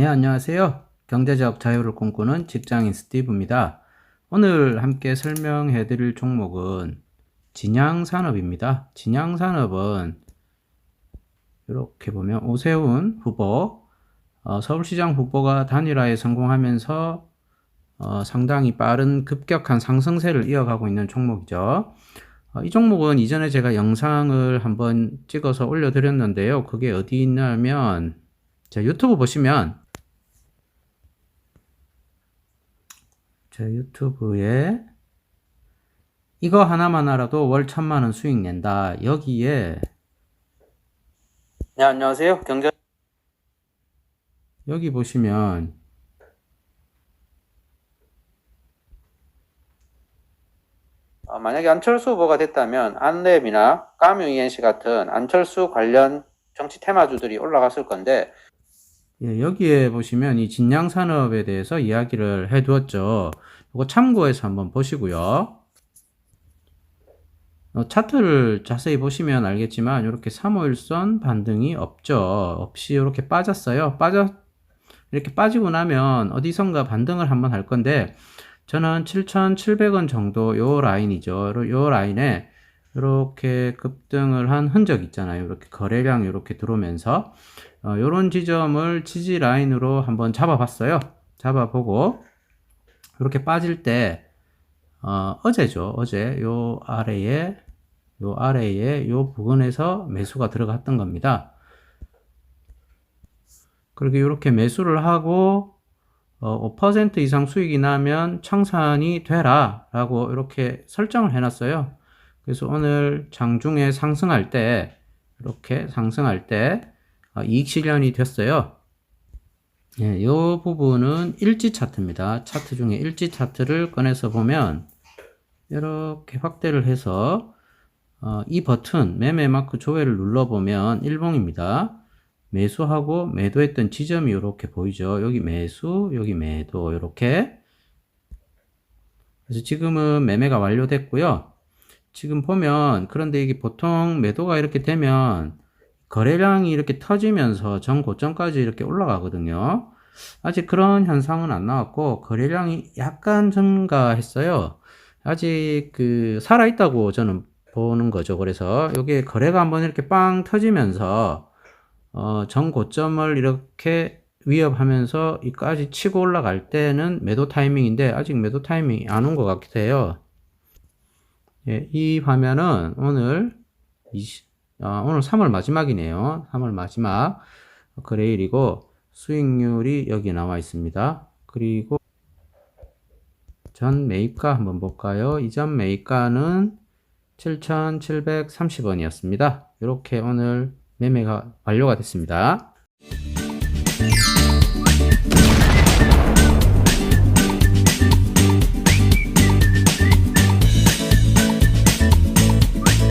네, 안녕하세요. 경제적 자유를 꿈꾸는 직장인 스티브입니다. 오늘 함께 설명해 드릴 종목은 진양산업입니다. 진양산업은 이렇게 보면 오세훈 후보, 어, 서울시장 후보가 단일화에 성공하면서 어, 상당히 빠른 급격한 상승세를 이어가고 있는 종목이죠. 어, 이 종목은 이전에 제가 영상을 한번 찍어서 올려드렸는데요. 그게 어디 있냐면, 자, 유튜브 보시면, 제 유튜브에 이거 하나만 알아도 월 천만 원 수익 낸다. 여기에 네, 안녕하세요. 경제 여기 보시면 어, 만약에 안철수 후보가 됐다면 안랩이나 까뮤 ENC 같은 안철수 관련 정치 테마주들이 올라갔을 건데 예, 여기에 보시면 이 진양 산업에 대해서 이야기를 해 두었죠. 이거 참고해서 한번 보시고요. 어, 차트를 자세히 보시면 알겠지만 이렇게 351선 반등이 없죠. 없이 이렇게 빠졌어요. 빠져 이렇게 빠지고 나면 어디선가 반등을 한번 할 건데 저는 7,700원 정도 요 라인이죠. 요 라인에 이렇게 급등을 한 흔적 있잖아요. 이렇게 거래량 이렇게 들어오면서 어, 요런 지점을 지지 라인으로 한번 잡아봤어요. 잡아보고 이렇게 빠질 때 어, 어제죠. 어제 요 아래에 요 아래에 요 부근에서 매수가 들어갔던 겁니다. 그렇게 이렇게 매수를 하고 어, 5% 이상 수익이 나면 청산이 되라 라고 이렇게 설정을 해놨어요. 그래서 오늘 장중에 상승할 때 이렇게 상승할 때 어, 이익 실현이 됐어요. 예, 이 부분은 일지 차트입니다. 차트 중에 일지 차트를 꺼내서 보면 이렇게 확대를 해서 어, 이 버튼 매매 마크 조회를 눌러보면 일봉입니다. 매수하고 매도했던 지점이 이렇게 보이죠. 여기 매수, 여기 매도 이렇게 그래서 지금은 매매가 완료됐고요. 지금 보면 그런데 이게 보통 매도가 이렇게 되면 거래량이 이렇게 터지면서 전 고점까지 이렇게 올라가거든요. 아직 그런 현상은 안 나왔고 거래량이 약간 증가했어요. 아직 그 살아있다고 저는 보는 거죠. 그래서 여기 거래가 한번 이렇게 빵 터지면서 어, 전 고점을 이렇게 위협하면서 이까지 치고 올라갈 때는 매도 타이밍인데 아직 매도 타이밍이 안 온 것 같기도 해요. 예, 이 화면은 오늘 20, 어, 오늘 3월 마지막이네요. 3월 마지막 거래일이고 수익률이 여기 나와 있습니다. 그리고 전 매입가 한번 볼까요? 이전 매입가는 7,730원이었습니다. 이렇게 오늘 매매가 완료가 됐습니다.